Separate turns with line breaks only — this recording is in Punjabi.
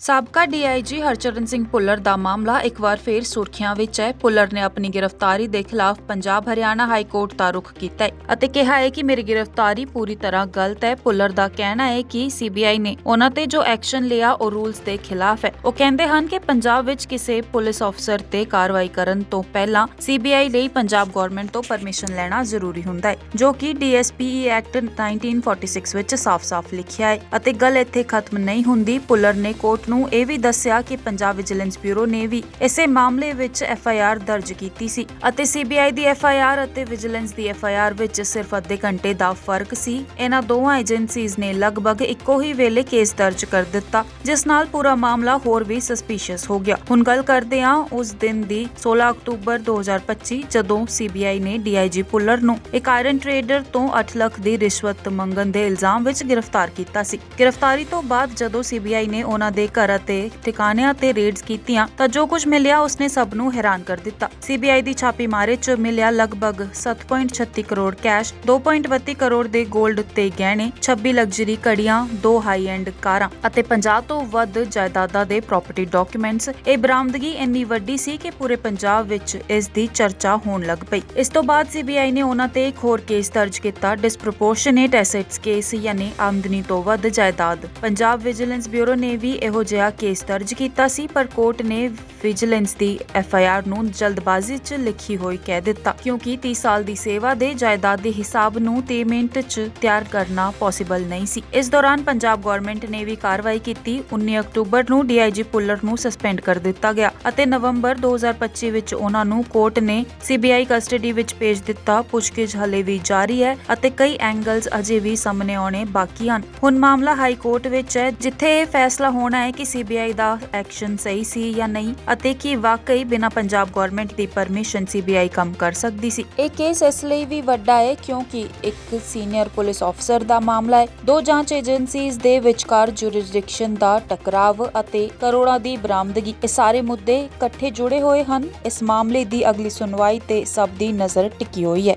ਸਾਬਕਾ ਡੀਆਈਜੀ ਹਰਚਰਨ ਸਿੰਘ ਭੁੱਲਰ ਦਾ ਮਾਮਲਾ ਇੱਕ ਵਾਰ ਫੇਰ ਸੁਰਖੀਆਂ ਵਿੱਚ ਹੈ। ਭੁੱਲਰ ਨੇ ਆਪਣੀ ਗ੍ਰਿਫਤਾਰੀ ਦੇ ਖਿਲਾਫ ਪੰਜਾਬ ਹਰਿਆਣਾ ਹਾਈ ਕੋਰਟ ਦਾ ਰੁਖ ਕੀਤਾ ਹੈ ਅਤੇ ਕਿਹਾ ਹੈ ਕਿ ਮੇਰੀ ਗ੍ਰਿਫਤਾਰੀ ਪੂਰੀ ਤਰ੍ਹਾਂ ਗਲਤ ਹੈ। ਭੁੱਲਰ ਦਾ ਕਹਿਣਾ ਹੈ ਕਿ ਸੀਬੀਆਈ ਨੇ ਉਹਨਾਂ ਤੇ ਜੋ ਐਕਸ਼ਨ ਲਿਆ ਉਹ ਰੂਲਸ ਦੇ ਖਿਲਾਫ ਹੈ। ਉਹ ਕਹਿੰਦੇ ਹਨ ਕਿ ਪੰਜਾਬ ਵਿੱਚ ਕਿਸੇ ਪੁਲਿਸ ਅਫਸਰ ਤੇ ਕਾਰਵਾਈ ਕਰਨ ਤੋਂ ਪਹਿਲਾਂ ਸੀਬੀਆਈ ਲਈ ਪੰਜਾਬ ਗਵਰਨਮੈਂਟ ਤੋਂ ਪਰਮਿਸ਼ਨ ਲੈਣਾ ਜ਼ਰੂਰੀ ਹੁੰਦਾ ਹੈ, ਜੋ ਕਿ ਡੀਐਸਪੀਈ ਐਕਟ 1946 ਵਿੱਚ ਸਾਫ਼-ਸਾਫ਼ ਲਿਖਿਆ ਹੈ ਅਤੇ ਗੱਲ ਇੱਥੇ ਖਤਮ ਨਹੀਂ ਹੁੰਦੀ। ਭੁੱਲਰ ਨੇ ਕੋਰਟ ਨੂੰ ਇਹ ਵੀ ਦੱਸਿਆ ਕਿ ਪੰਜਾਬ ਵਿਜੀਲੈਂਸ ਬਿਊਰੋ ਨੇ ਵੀ ਇਸੇ ਮਾਮਲੇ ਵਿੱਚ ਐਫ ਆਈ ਆਰ ਦਰਜ ਕੀਤੀ ਸੀ ਅਤੇ ਸੀ ਬੀ ਆਈ ਦੀ ਐਫਆਈਆਰ ਅਤੇ ਵਿਜੀਲੈਂਸ ਦੀ ਐਫਆਈਆਰ ਵਿੱਚ ਸਿਰਫ ਅੱਧੇ ਘੰਟੇ ਦਾ ਫ਼ਰਕ ਸੀ। ਇਹਨਾਂ ਦੋਵਾਂ ਏਜੰਸੀਜ਼ ਨੇ ਲਗਭਗ ਇੱਕੋ ਹੀ ਵੇਲੇ ਕੇਸ ਦਰਜ ਕਰ ਦਿੱਤਾ, ਜਿਸ ਨਾਲ ਪੂਰਾ ਮਾਮਲਾ ਹੋਰ ਵੀ ਸਸਪੀਸ਼ੀਅਸ ਹੋ ਗਿਆ। ਹੁਣ ਗੱਲ ਕਰਦੇ ਹਾਂ ਉਸ ਦਿਨ ਦੀ 16 ਅਕਤੂਬਰ 2025 ਜਦੋਂ ਸੀਬੀਆਈ ਨੇ ਡੀਆਈਜੀ ਪੁੱਲਰ ਨੂੰ ਇੱਕ ਆਇਰਨ ਟ੍ਰੇਡਰ ਤੋਂ 8 ਲੱਖ ਦੀ ਰਿਸ਼ਵਤ ਮੰਗਣ ਦੇ ਇਲਜ਼ਾਮ ਵਿੱਚ ਗ੍ਰਿਫਤਾਰ ਕੀਤਾ ਸੀ। ਗ੍ਰਿਫਤਾਰੀ ਤੋਂ ਬਾਅਦ ਜਦੋਂ ਸੀਬੀਆਈ ਨੇ ਉਹਨਾਂ ਦੇ ਘਰਾਂ ਤੇ ਠਿਕਾਣਿਆਂ ਤੇ ਰੇਡਸ ਕੀਤੀਆਂ ਤਾਂ ਜੋ ਕੁਝ ਮਿਲਿਆ ਉਸਨੇ ਸਭ ਨੂੰ ਹੈਰਾਨ ਕਰ ਦਿੱਤਾ। ਸੀਬੀਆਈ ਦੀ ਛਾਪੇਮਾਰੀ 'ਚ ਮਿਲਿਆ ਲਗਭਗ 7.36 ਕਰੋੜ ਕੈਸ਼ 2.32 ਕਰੋੜ ਦੇ 골ਡ ਤੇ ਗਹਿਣੇ 26 ਲਗਜ਼ਰੀ ਘੜੀਆਂ, ਦੋ ਹਾਈ ਐਂਡ ਕਾਰਾਂ ਅਤੇ 50 ਤੋਂ ਵੱਧ ਜਾਇਦਾਦਾਂ ਦੇ ਪ੍ਰਾਪਰਟੀ ਡਾਕੂਮੈਂਟਸ ਇਹ ਬਰਾਮਦਗੀ ਇੰਨੀ ਵੱਡੀ ਸੀ ਕਿ ਪੂਰੇ ਪੰਜਾਬ ਵਿੱਚ ਇਸ ਦੀ ਚਰਚਾ ਹੋਣ ਲੱਗ ਪਈ। ਇਸ ਤੋਂ ਬਾਅਦ ਸੀਬੀਆਈ ਨੇ ਉਹਨਾਂ ਤੇ ਇੱਕ ਹੋਰ ਕੇਸ ਦਰਜ ਕੀਤਾ। ਡਿਸਪ੍ਰੋਪੋਰਸ਼ਨੇਟ ਐਸੈਟਸ ਕੇਸ ਯਾਨੀ ਆਮਦਨੀ ਤੋਂ ਵੱਧ ਜਾਇਦਾਦ। ਪੰਜਾਬ ਵਿਜੀਲੈਂਸ ਬਿਊਰੋ ਨੇ ਵੀ ਇਹੋ ਜਿਹਾ ਕੇਸ ਦਰਜ ਕੀਤਾ ਸੀ, ਪਰ ਕੋਰਟ ਨੇ ਵਿਜੀਲੈਂਸ ਦੀ ਐਫ ਆਈ ਆਰ ਨੂੰ ਜਲਦਬਾਜ਼ੀ 'ਚ ਲਿਖੀ ਹੋਈ ਕਹਿ ਦਿੱਤਾ, ਕਿਉਂਕਿ 30 ਸਾਲ ਦੀ ਸੇਵਾ ਦੇ ਜਾਇਦਾਦ ਦੇ ਹਿਸਾਬ ਨੂੰ 3 ਮਿੰਟ 'ਚ ਤਿਆਰ ਕਰਨਾ ਪੋਸੀਬਲ ਨਹੀਂ ਸੀ। ਇਸ ਦੌਰਾਨ ਪੰਜਾਬ ਗਵਰਨਮੈਂਟ ਨੇ ਵੀ ਕਾਰਵਾਈ ਕੀਤੀ 19 ਅਕਤੂਬਰ ਨੂੰ ਡੀਆਈਜੀ ਪੁੱਲਰ ਨੂੰ ਸਸਪੈਂਡ ਕਰ ਦਿੱਤਾ ਗਿਆ ਅਤੇ ਨਵੰਬਰ 2025 ਵਿੱਚ ਉਹਨਾਂ ਨੂੰ ਕੋਰਟ ਨੇ ਸੀਬੀਆਈ ਕਸਟਡੀ ਵਿੱਚ ਭੇਜ ਦਿੱਤਾ। ਪੁੱਛਗਿੱਛ ਹਲੇ ਵੀ ਜਾਰੀ ਹੈ ਅਤੇ ਕਈ ਐਂਗਲਸ ਅਜੇ ਵੀ ਸਾਹਮਣੇ ਆਉਣੇ ਬਾਕੀ ਹਨ। ਹੁਣ ਮਾਮਲਾ ਹਾਈ ਕੋਰਟ ਵਿੱਚ ਹੈ, ਜਿੱਥੇ ਇਹ ਫੈਸਲਾ ਹੋਣਾ ਹੈ ਕਿ ਸੀਬੀਆਈ ਦਾ ਐਕਸ਼ਨ ਸਹੀ ਸੀ ਜਾਂ ਨਹੀਂ ਅਤੇ ਕੀ ਵਾਕਈ ਬਿਨਾਂ ਪੰਜਾਬ ਗਵਰਨਮੈਂਟ ਦੀ ਪਰਮਿਸ਼ਨ ਸੀਬੀਆਈ ਕੰਮ ਕਰ ਸਕਦੀ ਸੀ। ਇਹ ਕੇਸ ਇਸ ਲਈ ਵੀ ਵੱਡਾ ਹੈ ਕਿਉਂਕਿ ਇੱਕ ਸੀਨੀਅਰ ਪੁਲਿਸ ਅਫਸਰ ਦਾ ਮਾਮਲਾ ਹੈ। ਦੋ ਜਾਂਚ ਏਜੰਸੀਜ਼ ਦੇ ਵਿਚਕਾਰ ਜੁਰਿਸਡਿਕਸ਼ਨ ਦਾ ਟਕਰਾਵ ਅਤੇ ਕਰੋੜਾਂ ਦੀ ਬਰਾਮਦਗੀ। ਇਹ ਸਾਰੇ ਮੁੱਦੇ ਇਕੱਠੇ ਜੁੜੇ ਹੋਏ ਹਨ। ਇਸ ਮਾਮਲੇ ਦੀ ਅਗਲੀ ਸੁਣਵਾਈ ਤੇ ਸਭ ਦੀ ਨਜ਼ਰ ਟਿਕੀ ਹੋਈ ਹੈ।